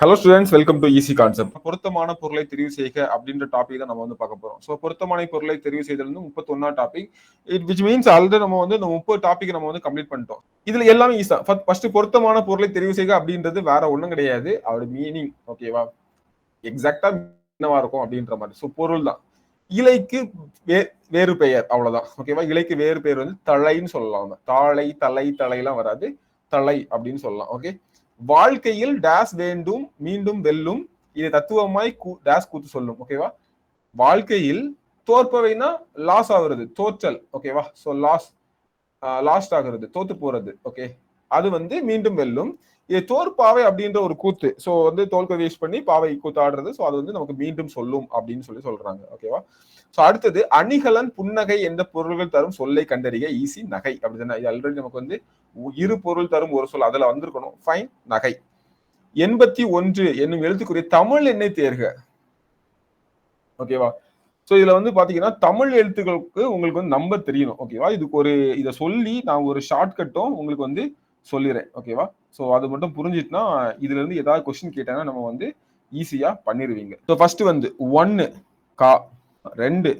Hello students welcome to easy concept பொருத்தமான பொருளை தெரிவு செய்க அப்படின்ற டாபிக் தான் நம்ம வந்து பார்க்க போறோம். ஸோ பொருத்தமான பொருளை தெரிவு செய்தது வந்து முப்பத்தொன்னா topic it which means already நம்ம வந்து இந்த முப்பது டாபிக் நம்ம வந்து கம்ப்ளீட் பண்ணிட்டோம். இதுல எல்லாமே ஈஸா ஃபர்ஸ்ட் பொருத்தமான பொருளை தெரிவு செய்க அப்படின்றது வேற ஒன்றும் கிடையாது. அவருடைய மீனிங் ஓகேவா எக்ஸாக்டா என்னவா இருக்கும் அப்படின்ற மாதிரி. ஸோ பொருள் தான். இலைக்கு வே வேறு பெயர் அவ்வளவுதான். ஓகேவா இலைக்கு வேறு பெயர் வந்து தழைன்னு சொல்லலாம் தாழை தலை தலையெல்லாம் வராது. தலை அப்படின்னு சொல்லலாம் ஓகே வாழ்க்கையில் டேஸ் வேண்டும் மீண்டும் வெல்லும் இது தத்துவமாய் டேஸ் கூத்து சொல்லும் ஓகேவா வாழ்க்கையில் தோற்பவைனா லாஸ் ஆகுறது தோற்றல் ஓகேவா ஸோ லாஸ் லாஸ்ட் ஆகுறது தோத்து போறது ஓகே அது வந்து மீண்டும் வெல்லும். இது தோற்பாவை அப்படின்ற ஒரு கூத்து. ஸோ வந்து தோல்க வேஸ்ட் பண்ணி பாவை கூத்து ஆடுறது. ஸோ அது வந்து நமக்கு மீண்டும் சொல்லும் அப்படின்னு சொல்லி சொல்றாங்க. ஓகேவா ஸோ அடுத்தது அணிகலன் புன்னகை என்ற பொருள்கள் தரும் சொல்லை கண்டறிய ஈஸி நகை அப்படின்னு இது ஆல்ரெடி நமக்கு வந்து இரு பொருள் தரும் ஒரு சொல் அதில் வந்திருக்கணும். ஃபைன் நகை. எண்பத்தி ஒன்று என்னும் எழுத்துக்குரிய தமிழ் எண்ணை தேர்க. ஓகேவா ஸோ இதில் வந்து பார்த்தீங்கன்னா தமிழ் எழுத்துக்களுக்கு உங்களுக்கு வந்து நம்பர் தெரியணும். ஓகேவா இதுக்கு ஒரு இதை சொல்லி நான் ஒரு ஷார்ட்கட்டும் உங்களுக்கு வந்து சொல்லிடுறேன் ஓகேவா ஸோ அது மட்டும் புரிஞ்சிட்டுனா இதுல இருந்து ஏதாவது கொஸ்டின் கேட்டாங்கன்னா நம்ம வந்து ஈஸியா பண்ணிடுவீங்க ஸோ ஃபர்ஸ்ட் வந்து ஒன்னு கா ரெண்டு.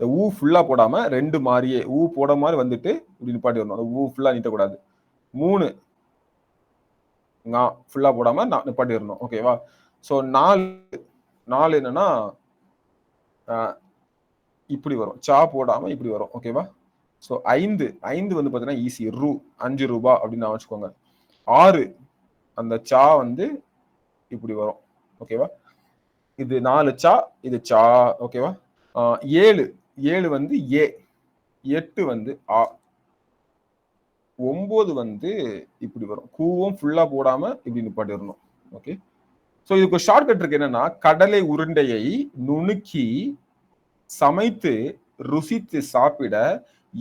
ஊ ஃபுல்லா போடாம ரெண்டு மாதிரியே ஊ போட மாதிரி வந்துட்டு இப்படி நிப்பாட்டி வரணும் அந்த ஊ ஃபுல்லா நீட்டக்கூடாது. மூணு ஃபுல்லா போடாம நான் நிப்பாட்டி வரணும் ஓகேவா ஸோ நாலு நாலு என்னன்னா இப்படி வரும். சா போடாம இப்படி வரும் ஓகேவா ஸோ ஐந்து ஐந்து வந்து பார்த்தீங்கன்னா ஈஸி ரூ அஞ்சு ரூபா அப்படின்னு வச்சுக்கோங்க. ஆறு அந்த சா வந்து இப்படி வரும். ஓகேவா இது நாலு சா இது சா. ஓகேவா ஏழு ஏழு வந்து ஏ. எட்டு வந்து ஆ. ஒன்பது வந்து இப்படி வரும். கூவும் ஃபுல்லா போடாம இப்படி நிப்பாட்டிடணும். ஓகே ஸோ இதுக்கு ஷார்ட்கட் இருக்கு என்னன்னா கடலை உருண்டையை நுணுக்கி சமைத்து ருசித்து சாப்பிட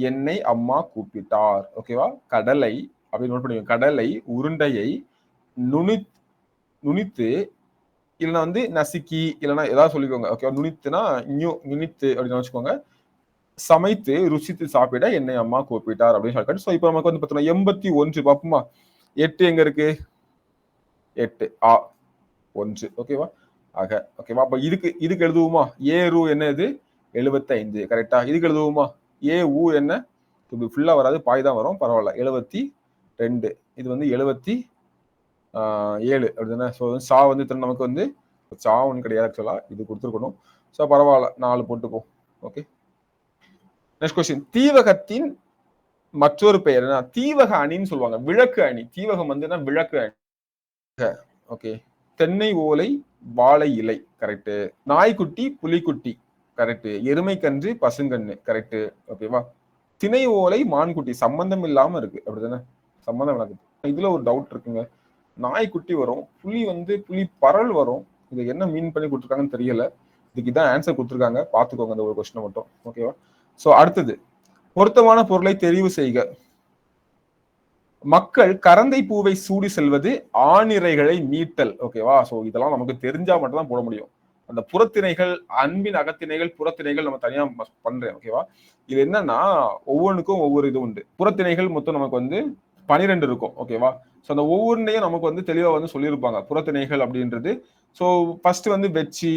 என்னை அம்மா கூப்பிட்டார். ஓகேவா கடலை அப்படி நோட் கடலை உருண்டையை நுனி நுனித்து இல்லைன்னா வந்து நசுக்கி இல்லைன்னா ஏதாவது சொல்லிக்கோங்க. ஓகேவா நுனித்துனா நியூ நுனித்து அப்படின்னு வச்சுக்கோங்க. சமைத்து ருசித்து சாப்பிட என்னை அம்மா கூப்பிட்டார் அப்படின்னு சொல்லி ஸோ இப்போ நமக்கு வந்து பார்த்தோம்னா எண்பத்தி ஒன்று பார்ப்போமா எட்டு எங்க இருக்கு? எட்டு. ஆ ஒன்று. ஓகேவா ஆக ஓகேவா அப்போ இதுக்கு இதுக்கு எழுதுவோமா? ஏ ரூ என்ன இது எழுபத்தைந்து கரெக்டா இதுக்கு எழுதுவோமா? ஏ ஊ என்ன? இப்படி ஃபுல்லாக வராது. பாய் தான் வரும். பரவாயில்ல. எழுபத்தி ரெண்டு. இது வந்து எழுபத்தி ஏழு. அப்படிதானே ஸோ வந்து சா வந்து திரும்ப நமக்கு வந்து சா ஒன்று கிடையாது ஆக்சுவலாக இது கொடுத்துருக்கணும். ஸோ பரவாயில்ல. நாலு போட்டுப்போம் ஓகே நெக்ஸ்ட் கொஸ்டின் தீவகத்தின் மற்றொரு பெயர் என்ன? தீவக அணின்னு சொல்லுவாங்க. விளக்கு அணி. தீவகம் வந்து விளக்கு அணி. ஓகே தென்னை ஓலை வாழை இலை. கரெக்டு நாய்க்குட்டி புலிக்குட்டி. கரெக்டு எருமை கன்று பசுங்கன்று கரெக்டு ஓகேவா திணை ஓலை மான்குட்டி. சம்பந்தம் இல்லாம இருக்கு. அப்படிதானே? சம்பந்தம் நடக்குது இதுல ஒரு டவுட் இருக்குங்க. நாய்க்குட்டி வரும். புலி வந்து புலி பரல் வரும். இது என்ன மீன் பண்ணி கொடுத்துருக்காங்கன்னு தெரியல. இதுக்கு இதான் ஆன்சர் கொடுத்துருக்காங்க. பார்த்துக்கோங்க அந்த ஒரு கொஸ்டினை மட்டும். ஓகேவா ஸோ அடுத்தது. பொருத்தமான பொருளை தெரிவு செய்க. மக்கள் கரந்தை பூவை சூடி செல்வது ஆணிரைகளை மீட்டல். ஓகேவா ஸோ இதெல்லாம் நமக்கு தெரிஞ்சா மட்டும் தான் போட முடியும். அந்த புறத்திணைகள் அன்பின் அகத்திணைகள் புறத்திணைகள் நம்ம தனியா பண்றேன் ஓகேவா இது என்னன்னா ஒவ்வொன்றுக்கும் ஒவ்வொரு இது உண்டு. புறத்திணைகள் மொத்தம் நமக்கு வந்து பனிரெண்டு இருக்கும் ஓகேவா ஸோ அந்த ஒவ்வொன்றையும் நமக்கு வந்து தெளிவாக வந்து சொல்லியிருப்பாங்க புறத்திணைகள் அப்படின்றது. ஸோ ஃபர்ஸ்ட் வந்து வெச்சி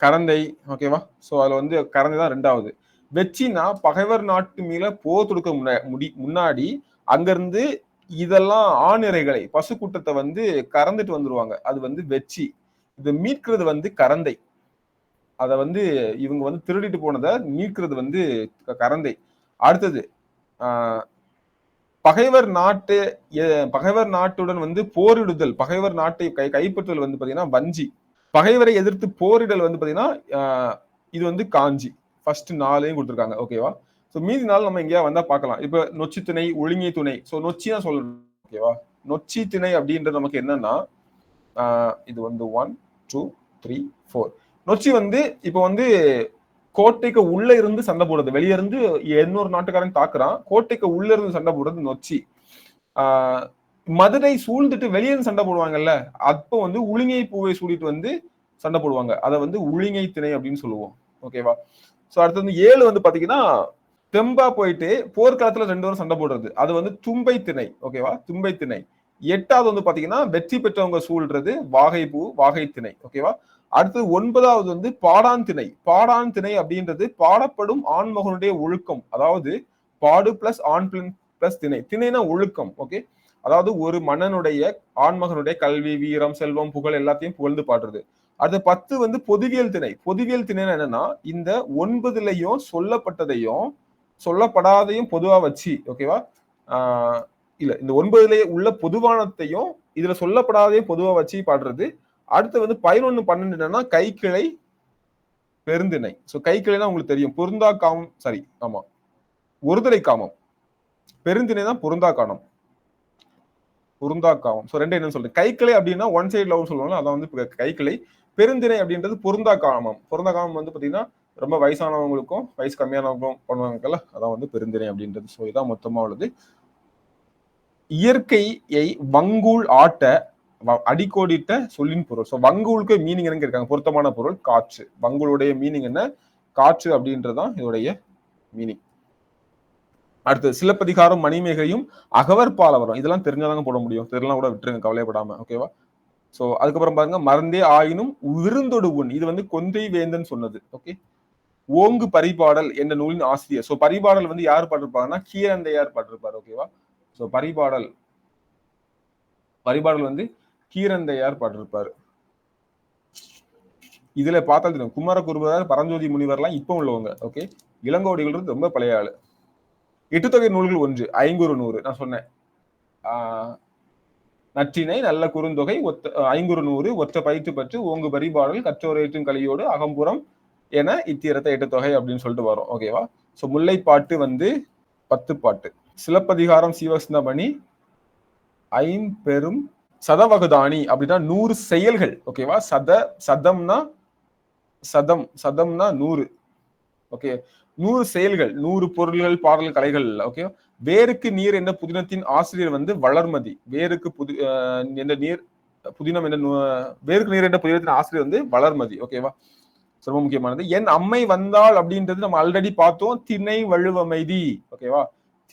கரந்தை ஓகேவா ஸோ அதில் வந்து கரந்தை தான் ரெண்டாவது. வெச்சின்னா பகைவர் நாட்டு மேல போர் தொடுக்க முன்னா முடி முன்னாடி அங்கிருந்து இதெல்லாம் ஆணிறைகளை பசு கூட்டத்தை வந்து கறந்துட்டு வந்துருவாங்க. அது வந்து வெச்சி இது மீட்கிறது வந்து கரந்தை. அதை வந்து இவங்க வந்து திருடிட்டு போனதை மீட்கிறது வந்து கரந்தை. அடுத்தது பகைவர் நாட்டு பகைவர் நாட்டுடன் வந்து போரிடுதல். பகைவர் நாட்டை கை கைப்பற்றுதல் வந்து பார்த்தீங்கன்னா வஞ்சி. பகைவரை எதிர்த்து போரிடல் வந்து பார்த்தீங்கன்னா இது வந்து காஞ்சி. ஃபர்ஸ்ட் நாளையும் கொடுத்துருக்காங்க. ஓகேவா ஸோ மீதி நாள் நம்ம எங்கேயா வந்தா பார்க்கலாம். இப்போ நொச்சி துணை ஒழுங்கிய துணை. ஸோ நொச்சி தான் சொல்லணும். ஓகேவா நொச்சி திணை அப்படின்றது நமக்கு என்னன்னா இது வந்து ஒன் டூ த்ரீ ஃபோர் நொச்சி வந்து இப்போ வந்து கோட்டைக்கு உள்ள இருந்து சண்டை போடுறது. வெளியே இருந்து இன்னொரு நாட்டுக்காரன் தாக்குறான். கோட்டைக்கு உள்ள இருந்து சண்டை போடுறது நொச்சி. ஆஹ் மதுரை சூழ்ந்துட்டு வெளியே இருந்து சண்டை போடுவாங்கல்ல அப்போ வந்து உளிங்கை பூவை சூடிட்டு வந்து சண்டை போடுவாங்க. அதை வந்து உளிங்கை திணை அப்படின்னு சொல்லுவோம். ஓகேவா ஸோ அடுத்து வந்து ஏழு வந்து பாத்தீங்கன்னா தெம்பா போயிட்டு போர்க்காலத்துல ரெண்டு வரும் சண்டை போடுறது. அது வந்து தும்பை திணை. ஓகேவா தும்பை திணை. எட்டாவது வந்து பாத்தீங்கன்னா வெற்றி பெற்றவங்க சூழ்றது வாகை பூ வாகை திணை ஓகேவா அடுத்து ஒன்பதாவது வந்து பாடான் திணை பாடான் திணை அப்படின்றது பாடப்படும் ஆண்மகனுடைய ஒழுக்கம். அதாவது பாடு பிளஸ் ஆண் பிளஸ் திணை. திணைனா ஒழுக்கம் ஓகே அதாவது ஒரு மன்னனுடைய ஆண்மகனுடைய கல்வி வீரம் செல்வம் புகழ் எல்லாத்தையும் புகழ்ந்து பாடுறது. அது பத்து வந்து பொதுவியல் திணை. பொதுவியல் திணை என்னன்னா இந்த ஒன்பதுலையும் சொல்லப்பட்டதையும் சொல்லப்படாதையும் பொதுவா வச்சு ஓகேவா ஆஹ் இல்ல இந்த ஒன்பதுலயே உள்ள பொதுவானத்தையும் இதுல சொல்லப்படாதையும் பொதுவா வச்சு பாடுறது. அடுத்து வந்து பதினொன்னு பன்னெண்டு என்னன்னா கைக்கிளை பெருந்திணை. சோ கைக்கிளைனா உங்களுக்கு தெரியும். பொருந்தா காமம் சாரி ஆமா. ஒருதலை காமம். பெருந்திணை தான் பொருந்தா காணம். பொருந்தா காமம். சோ ரெண்டு என்னன்னு சொல்றேன் கைக்கிளை அப்படின்னா ஒன் சைடு லவ்னு சொல்லுவாங்க அதான் வந்து கைக்கிளை. பெருந்திணை அப்படின்றது பொருந்தா காமம். பொருந்தா காமம் வந்து பாத்தீங்கன்னா ரொம்ப வயசானவங்களுக்கும் வயசு கம்மியானவங்களுக்கும் பண்ணுவாங்கல்ல அதான் வந்து பெருந்திணை அப்படின்றது. ஸோ இதான் மொத்தமா உள்ளது. இயற்கையை வங்கூல் ஆட்ட அடிக்கோடிட்ட சொல்லின் பொருள். ஸோ வங்கூலுக்கு மீனிங் இருக்காங்க? பொருத்தமான பொருள் காற்று. வங்கூலுடைய மீனிங் என்ன? காற்று அப்படின்றதான் இதோடைய மீனிங் அடுத்து சிலப்பதிகாரம் மணிமேகையும் அகவர் பாலவரம் இதெல்லாம் தெரிஞ்சாதாங்க போட முடியும். தெரியலாம் கூட விட்டுருங்க கவலைப்படாம ஓகேவா சோ அதுக்கப்புறம் பாருங்க மறந்தே ஆயினும் விருந்தொடு உன் இது வந்து கொந்தை வேந்தன் சொன்னது. ஓகே ஓங்கு பரிபாடல் என்ற நூலின் ஆசிரியர். ஸோ பரிபாடல் வந்து யார் பாட்டிருப்பாங்கன்னா கீரந்தையார் பாட்டிருப்பார். ஓகேவா சோ பரிபாடல். பரிபாடல் வந்து கீரந்தையார் பாட்டிருப்பாரு இதுல பார்த்தா தெரியும் குமார குருபரார் பரஞ்சோதி முனிவர்லாம் இப்போ உள்ளவங்க ஓகே இளங்கோடிகள் ரொம்ப பழைய ஆளு. எட்டுத்தொகை நூல்கள் ஒன்று ஐங்குறு நூறு நான் சொன்னேன். நற்றினை நல்ல குறுந்தொகை ஒத்த ஐங்குறு நூறு ஒற்ற பயிற்று பற்று ஓங்கு பரிபாடல் கற்றோரேற்றும் கலையோடு அகம்புறம் என இத்தீரத்தை எட்டுத்தொகை அப்படின்னு சொல்லிட்டு வரும் ஓகேவா சோ முல்லைப்பாட்டு வந்து பத்து பாட்டு சிலப்பதிகாரம் சீவஸ்னபணி ஐம்பெரும் சதவகுதானி அப்படின்னா நூறு செயல்கள் ஓகேவா சத சதம்னா சதம் சதம்னா நூறு ஓகே நூறு செயல்கள் நூறு பொருள்கள் பாடல் கலைகள் ஓகே வேருக்கு நீர் என்ற புதினத்தின் ஆசிரியர் வந்து வளர்மதி. வேருக்கு புது என்ற நீர் புதினம் என்ற வேருக்கு நீர் என்ற புதினத்தின் ஆசிரியர் வந்து வளர்மதி ஓகேவா ரொம்ப முக்கியமானது. என் அம்மை வந்தாள் அப்படின்றது நம்ம ஆல்ரெடி பார்த்தோம். திணை வலுவமைதி ஓகேவா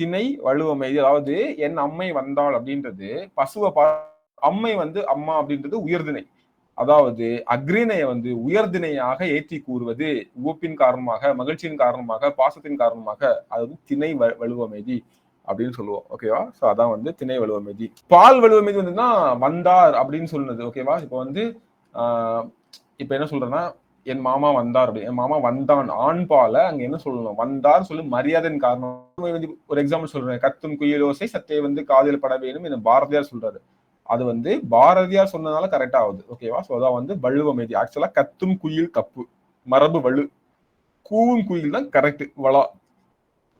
திணை வலுவமை அதாவது என் அம்மை வந்தாள் அப்படின்றது பசுவை பா அம்மை வந்து அம்மா அப்படின்றது உயர்திணை. அதாவது அக்ரிணையை வந்து உயர்திணையாக ஏற்றி கூறுவது உவப்பின் காரணமாக மகிழ்ச்சியின் காரணமாக பாசத்தின் காரணமாக அது வந்து திணை வலுவமைதி அப்படின்னு சொல்லுவோம். ஓகேவா சோ அதான் வந்து திணை வலுவமைதி. பால் வலுவமைதி வந்துன்னா வந்தார் அப்படின்னு சொல்லுனது. ஓகேவா இப்போ வந்து ஆஹ் என்ன சொல்றேன்னா என் மாமா வந்தார் அப்படி. என் மாமா வந்தான். ஆண் பால அங்க என்ன சொல்லணும்? வந்தார் சொல்லி மரியாதையின் காரணம். ஒரு எக்ஸாம்பிள் சொல்றேன். கத்தும் குயிலோசை சத்தே வந்து காதில் பட வேணும் என பாரதியார் சொல்றாரு. அது வந்து பாரதியார் சொன்னதால கரெக்ட் ஆகுது. ஓகேவா சோ அதான் வந்து வள்ளுவமைதி ஆக்சுவலா கத்தும் குயில் தப்பு மரபு வலு. கூவும் குயில் தான் கரெக்ட் வளா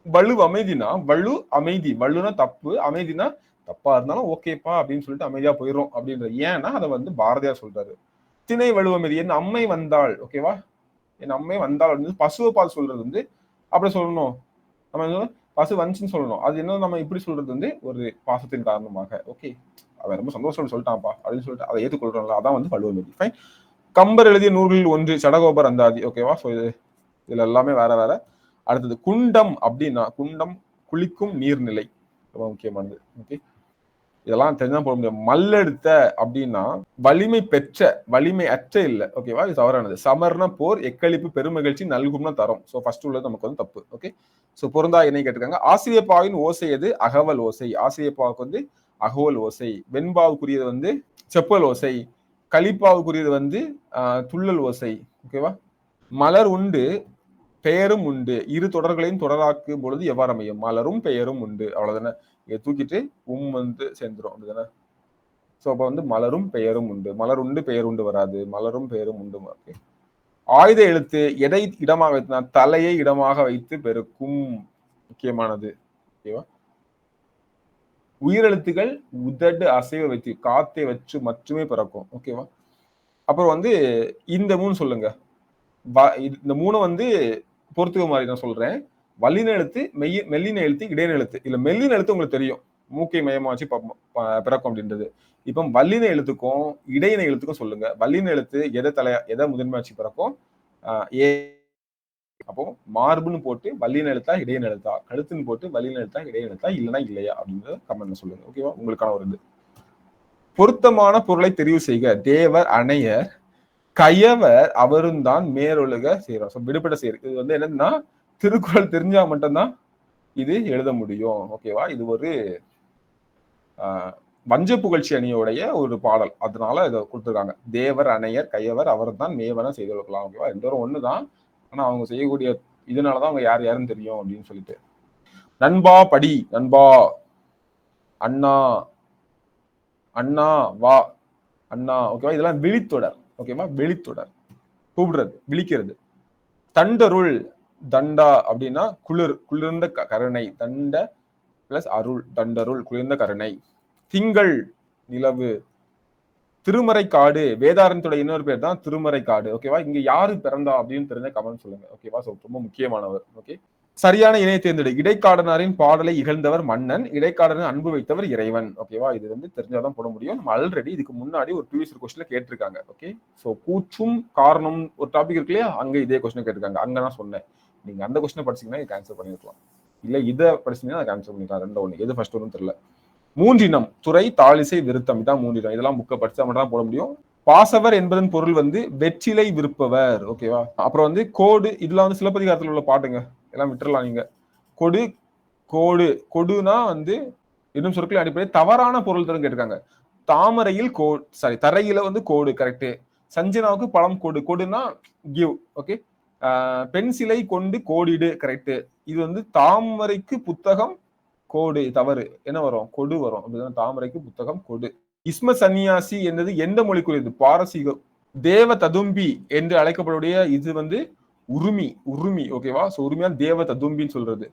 வலு அமைதினா வலு அமைதி. வலுனா தப்பு. அமைதினா தப்பா இருந்தாலும் ஓகேப்பா அப்படின்னு சொல்லிட்டு அமைதியா போயிடும் அப்படின்றது ஏன்னா அதை வந்து பாரதியார் சொல்றாரு. அத்தினை வலுவம் இது? என் அம்மை வந்தாள். ஓகேவா என் அம்மை வந்தாள் அப்படின்னு பசுவை பால் சொல்றது வந்து அப்படி சொல்லணும். நம்ம பசு வந்துச்சுன்னு சொல்லணும். அது என்ன நம்ம இப்படி சொல்றது வந்து ஒரு பாசத்தின் காரணமாக. ஓகே அவன் ரொம்ப சந்தோஷம் சொல்லிட்டான்ப்பா அப்படின்னு சொல்லிட்டு அதை ஏற்றுக்கொள்றாங்களா அதான் வந்து வலுவம் ஃபைன் கம்பர் எழுதிய நூல்களில் ஒன்று சடகோபர் அந்தாதி. ஓகேவா ஸோ இது இதுல எல்லாமே வேற வேற. அடுத்தது குண்டம் அப்படின்னா குண்டம் குளிக்கும் நீர்நிலை. ரொம்ப முக்கியமானது. ஓகே இதெல்லாம் தெரிஞ்சா போட முடியும் மல்லெடுத்த அப்படின்னா வலிமை பெற்ற வலிமை அற்ற இல்ல. ஓகேவா இது தவறானது. சமர்னா போர் எக்களிப்பு பெருமகிழ்ச்சி நல்கும்னா தரும். ஸோ ஃபர்ஸ்ட் உள்ளது நமக்கு வந்து தப்பு. ஓகே ஸோ பொருந்தா என்ன கேட்டிருக்காங்க? ஆசிரியப்பாவின் ஓசை எது? அகவல் ஓசை. ஆசிரியப்பாவுக்கு வந்து அகவல் ஓசை. வெண்பாவுக்குரியது வந்து செப்பல் ஓசை. கலிப்பாவுக்குரியது வந்து துள்ளல் ஓசை. ஓகேவா மலர் உண்டு பெயரும் உண்டு. இரு தொடர்களையும் தொடராக்கும் பொழுது எவ்வாறு அமையும்? மலரும் பெயரும் உண்டு. அவ்வளவுதானே? இதை தூக்கிட்டு உம் வந்து சேர்ந்துரும் அப்படிதானே ஸோ அப்போ வந்து மலரும் பெயரும் உண்டு. மலர் உண்டு பெயர் உண்டு வராது. மலரும் பெயரும் உண்டு. ஓகே ஆயுத எழுத்து எதை இடமாக வைத்துனா தலையை இடமாக வைத்து பெருக்கும்? முக்கியமானது. ஓகேவா உயிரெழுத்துகள் உதடு அசைவ வைத்து காத்தை வச்சு மட்டுமே பிறக்கும். ஓகேவா அப்புறம் வந்து இந்த மூணு சொல்லுங்க. இந்த மூணு வந்து பொறுத்துக்க மாதிரி நான் சொல்றேன். வல்லின எழுத்து மெய் மெல்லின எழுத்து இடையின எழுத்து இல்ல மெல்லின எழுத்து உங்களுக்கு தெரியும். மூக்கை மையமா வச்சு பிறக்கும் அப்படின்றது. இப்போ வல்லின எழுத்துக்கும் இடையின எழுத்துக்கும் சொல்லுங்க. வல்லின எழுத்து எதை தலை எதை முதன்மை வச்சு பிறக்கும்? ஏ. அப்போ மார்புன்னு போட்டு வல்லின எழுத்தா இடையின எழுத்தா கழுத்துன்னு போட்டு வல்லின எழுத்தா இடையின எழுத்தா இல்லைனா இல்லையா அப்படின்றத கமெண்ட்ல சொல்லுங்க. ஓகேவா உங்களுக்கான ஒரு இது. பொருத்தமான பொருளை தெரிவு செய்க. தேவர் அணையர் கயவர் அவரும் தான் மேலொழுக செய்யறோம் ஸோ விடுபட செய்யறது இது வந்து என்னன்னா திருக்குறள் தெரிஞ்சா மட்டும்தான் இது எழுத முடியும். ஓகேவா இது ஒரு வஞ்ச புகழ்ச்சி அணியோடைய ஒரு பாடல். அதனால இதை கொடுத்துருக்காங்க. தேவர் அணையர் கையவர் அவர் தான் மேவன செய்து கொடுக்கலாம். ஓகேவா ரெண்டு பேரும் தான் ஆனால் அவங்க செய்யக்கூடிய இதனாலதான் அவங்க யார் யாருன்னு தெரியும் அப்படின்னு சொல்லிட்டு. நண்பா படி நண்பா அண்ணா அண்ணா வா அண்ணா. ஓகேவா இதெல்லாம் விழித்தொடர். ஓகேவா வெளித்தொடர் கூப்பிடுறது விழிக்கிறது. தண்டருள் தண்டா அப்படின்னா குளிர் குளிர்ந்த க- கருணை. தண்ட பிளஸ் அருள் தண்டருள் குளிர்ந்த கருணை. திங்கள் நிலவு. திருமறை காடு வேதாரண்யத்தோட இன்னொரு பேர் தான் திருமறை காடு ஓகேவா இங்க யாரு பிறந்தா அப்படின்னு தெரிஞ்ச கமெண்ட் சொல்லுங்க. ஓகேவா ஸோ ரொம்ப முக்கியமானவர். ஓகே சரியான இணைய தேர்ந்தெடு. இடைக்காடனாரின் பாடலை இகழ்ந்தவர் மன்னன் இடைக்காடனை அன்பு வைத்தவர் இறைவன். ஓகேவா இது வந்து தெரிஞ்சாதான் போட முடியும். நம்ம ஆல்ரெடி இதுக்கு முன்னாடி ஒரு ப்ரீவியஸ் கொஸ்டின்ல கேட்டிருக்காங்க. ஓகே சோ கூச்சும் காரணம் ஒரு டாபிக் இருக்கு இல்லையா? அங்க இதே கொஸ்டின் கேட்டிருக்காங்க. அங்க நான் சொன்னேன். நீங்க அந்த கொஸ்டினை படிச்சீங்கன்னா கேன்சல் பண்ணிருக்கலாம். இல்ல இதை படிச்சீங்கன்னா கேன்சல் பண்ணிக்கலாம். ரெண்டு ஒண்ணு. எது ஃபர்ஸ்ட் ஒன்றும் தெரியல. மூன்றினம். துறை தாளிசை விருத்தம். இதான் மூன்றினம். இதெல்லாம் புக்கை படிச்சா மட்டும் தான் போட முடியும். பாசவர் என்பதன் பொருள் வந்து வெற்றிலை விற்பவர் ஓகேவா அப்புறம் வந்து கோடு. இதெல்லாம் வந்து சிலப்பதிகாரத்தில் உள்ள பாட்டுங்க. எல்லாம் விட்டுறலாம் நீங்க. கொடு கோடு. கொடுனா வந்து இன்னும் சொற்களை அடிப்படையில் தவறான பொருள் தரும் கேட்டிருக்காங்க. தாமரையில் கோ சாரி தரையில வந்து கோடு. கரெக்டு சஞ்சனாவுக்கு பழம் கோடு. கொடுனா கிவ் ஓகே பென்சிலை கொண்டு கோடிடு கரெக்ட் இது வந்து தாமரைக்கு புத்தகம் கோடு தவறு. என்ன வரும்? கொடு வரும். அப்படிதான் தாமரைக்கு புத்தகம் கொடு. இஸ்ம சன்னியாசி என்பது எந்த மொழிக்குரியது? பாரசீகம். தேவ ததும்பி என்று அழைக்கப்படக்கூடிய இது வந்து உருமி உருமி ஓகேவா சோ உரிமையா தேவ ததும்பின்னு சொல்றது.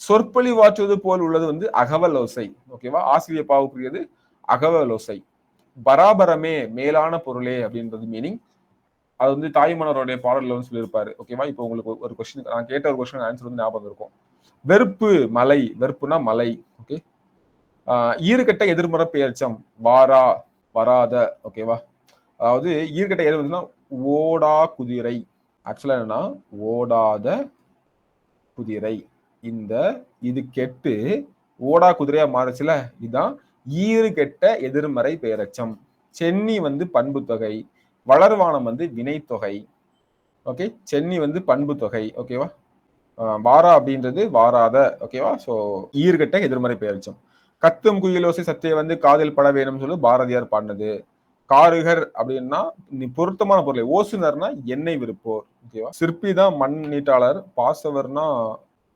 சொற்பொழிவாற்றுவது போல் உள்ளது வந்து அகவலோசை ஓகேவா ஆசிரியர் பாவுக்குரியது அகவலோசை. பராபரமே மேலான பொருளே அப்படின்றது மீனிங் அது வந்து தாய்மலருடைய பாடல்ல வந்து சொல்லியிருப்பாரு. ஓகேவா இப்போ உங்களுக்கு ஒரு கொஸ்டின் நான் கேட்ட ஒரு கொஸ்டின் ஆன்சர் வந்து ஞாபகம் இருக்கும். வெறுப்பு மலை வெறுப்புனா மலை. ஓகே ஈறுகட்ட எதிர்மறை பெயர்ச்சம் வாரா வராத. ஓகேவா அதாவது ஈர்கட்ட எதிர்மறைனா ஓடா குதிரை. ஆக்சுவலா என்னன்னா ஓடாத குதிரை. இந்த இது கெட்டு ஓடா குதிரையா மாறுச்சுல? இதுதான் ஈறு கெட்ட எதிர்மறை பெயரச்சம் சென்னி வந்து பண்பு தொகை வளர்வானம் வந்து வினைத்தொகை. ஓகே சென்னி வந்து பண்பு தொகை. ஓகேவா வாரா அப்படின்றது வாராத. ஓகேவா ஸோ ஈர்கட்ட எதிர்மறை பெயர்ச்சம் கத்தும் குயிலோசை சத்தியை வந்து காதில் பட வேணும்னு சொல்லி பாரதியார் பாடினது. காருகர் அப்படின்னா நீ பொருத்தமான பொருளை. ஓசுனர்னா எண்ணெய் விருப்போர். ஓகேவா சிற்பி தான் மண் நீட்டாளர். பாசவர்னா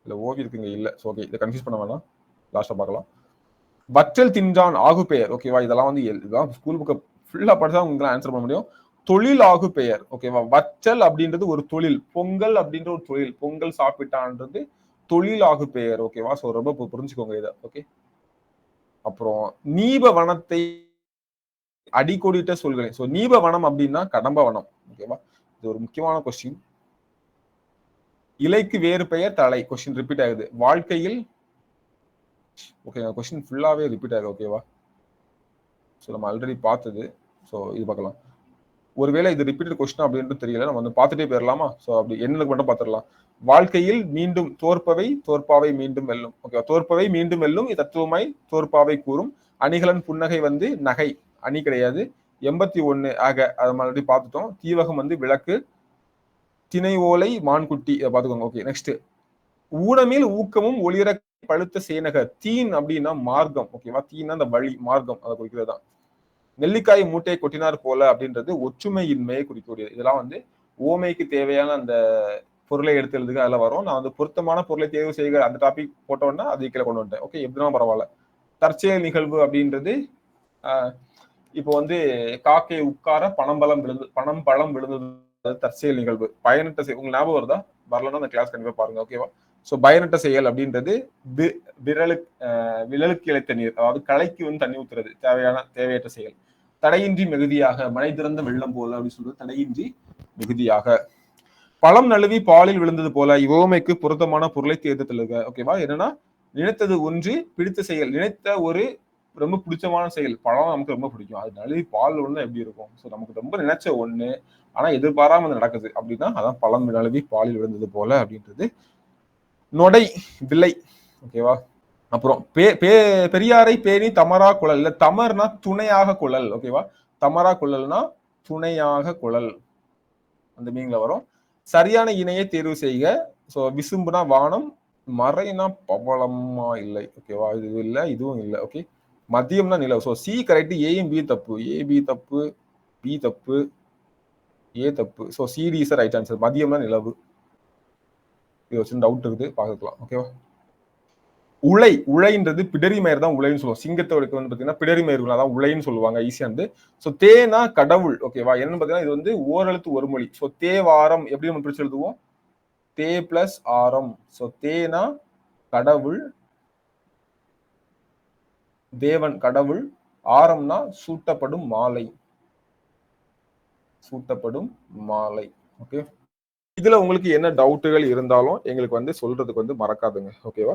இல்லை ஓவி இருக்குங்க இல்லை. ஸோ ஓகே இதை கன்ஃபியூஸ் பண்ண வேணாம். லாஸ்ட்டாக பார்க்கலாம். வற்றல் தின்றான் ஆகு பெயர் ஓகேவா இதெல்லாம் வந்து எல்- இதெல்லாம் ஸ்கூல் புக்கை ஃபுல்லாக படித்தா உங்களுக்குலாம் ஆன்சர் பண்ண முடியும். தொழில் ஆகு பெயர் ஓகேவா வற்றல் அப்படின்றது ஒரு தொழில். பொங்கல் அப்படின்ற ஒரு தொழில். பொங்கல் சாப்பிட்டான்றது தொழில் ஆகு பெயர் ஓகேவா ஸோ ரொம்ப பு- புரிஞ்சுக்கோங்க இதை. ஓகே அப்புறம் நீப வனத்தை அடிக்கோடிட்ட சொல்கிறேன். ஸோ நீப வனம் அப்படின்னா கடம்ப வனம் ஓகேவா இது ஒரு முக்கியமான கொஸ்டின் இலைக்கு வேறு பெயர் தலை. கொஸ்டின் ரிப்பீட் ஆகுது. வாழ்க்கையில் ஓகேங்க கொஸ்டின் ஃபுல்லாகவே ரிப்பீட் ஆகுது. ஓகேவா ஸோ நம்ம ஆல்ரெடி பார்த்தது. ஸோ இது பார்க்கலாம். ஒருவேளை இது ரிப்பீட்டட் கொஸ்டின் அப்படின்றது தெரியல. நம்ம வந்து பார்த்துட்டே போயிடலாமா ஸோ அப்படி என்னக்கு மட்டும் பார்த்துடலாம். வாழ்க்கையில் மீண்டும் தோற்பவை தோற்பாவை மீண்டும் வெல்லும். ஓகே தோற்பவை மீண்டும் வெல்லும். இது தத்துவமாய் தோற்பாவை கூறும். அணிகலன் புன்னகை வந்து நகை. அணி கிடையாது. எண்பத்தி ஒண்ணு ஆக அதை மறுபடி பார்த்துட்டோம். தீவகம் வந்து விளக்கு. திணை ஓலை மான்குட்டி. இதை பார்த்துக்கோங்க. ஓகே நெக்ஸ்ட் ஊனமில் ஊக்கமும் ஒளிர பழுத்த சேனக. தீன் அப்படின்னா மார்க்கம். ஓகேவா தீன்னா அந்த வழி மார்க்கம். அதை குறிக்கிறது தான் நெல்லிக்காய் மூட்டையை கொட்டினார் போல அப்படின்றது ஒற்றுமையின்மையை குறிக்கக்கூடியது. இதெல்லாம் வந்து ஓமைக்கு தேவையான அந்த பொருளை எடுத்து எழுதுக அதில் வரும். நான் வந்து பொருத்தமான பொருளை தேர்வு செய்கிற அந்த டாபிக் போட்டோன்னா அது கீழே கொண்டு வந்துட்டேன். ஓகே எப்படினா பரவாயில்ல. தற்செயல் நிகழ்வு அப்படின்றது இப்போ வந்து காக்கை உட்கார பணம் பழம் விழுந்து பணம் பழம் விழுந்தது தற்செயல் நிகழ்வு. பயனற்ற செய் உங்களுக்கு ஞாபகம் வருதா? வரலன்னா அந்த கிளாஸ் கண்டிப்பாக பாருங்க ஓகேவா ஸோ பயனற்ற செயல் அப்படின்றது வி- விரலுக்கு ஆஹ், விரலுக்கு இழைத்த நீர் அதாவது களைக்கு வந்து தண்ணி ஊத்துறது தேவையான தேவையற்ற செயல். தடையின்றி மிகுதியாக மழை திறந்த வெள்ளம் போல அப்படின்னு சொல்றது தடையின்றி மிகுதியாக. பழம் நழுவி பாலில் விழுந்தது போல இவ்வோமைக்கு பொருத்தமான பொருளை தேர்ந்தெடுத்துள்ளது ஓகேவா என்னன்னா நினைத்தது ஒன்று பிடித்த செயல். நினைத்த ஒரு ரொம்ப பிடிச்சமான செயல். பழம் நமக்கு ரொம்ப பிடிக்கும். அது நழுவி பால் விழுந்தா எப்படி இருக்கும்? ஸோ நமக்கு ரொம்ப நினைச்ச ஒன்று ஆனா எதிர்பாராம அது நடக்குது. அப்படின்னா அதான் பழம் நழுவி பாலில் விழுந்தது போல அப்படின்றது நொடை விலை. ஓகேவா அப்புறம் பே பே- பெரியாரை பேணி தமரா குழல். இல்ல தமர்னா துணையாக குழல். ஓகேவா தமரா குழல்னா துணையாக குழல். அந்த மீனிங்ல வரும். சரியான இணையை தேர்வு செய்க. ஸோ விசும்புனா வானம் மறைனா பவளமா இல்லை. ஓகேவா இது இல்லை இதுவும் இல்லை. ஓகே மதியம்னா நிலவு. ஸோ சி கரெக்ட் ஏயும் பி தப்பு. ஏ பி தப்பு பி தப்பு ஏ தப்பு. So C D is right answer மதியம்னா நிலவு. இது வச்சு டவுட் இருக்குது. பார்த்துக்கலாம். ஓகேவா உலை உழைன்றது பிடரி மயிர் தான் உலைன்னு சொல்லுவோம் சிங்கத்தோடுக்கு வந்து பார்த்தீங்கன்னா பிடரி மயிர்கள் அதான் உலைன்னு சொல்லுவாங்க ஈஸியாக வந்து ஸோ தேனா கடவுள். ஓகேவா என்னன்னு பார்த்தீங்கன்னா இது வந்து ஓரெழுத்து ஒரு மொழி. ஸோ தேவாரம் எப்படி நம்ம பிரிச்சு எழுதுவோம்? தே பிளஸ் ஆரம். ஸோ தேனா கடவுள் தேவன் கடவுள் ஆரம்னா சூட்டப்படும் மாலை. சூட்டப்படும் மாலை. ஓகே இதுல உங்களுக்கு என்ன டவுட்டுகள் இருந்தாலும் எங்களுக்கு வந்து சொல்றதுக்கு வந்து மறக்காதுங்க. ஓகேவா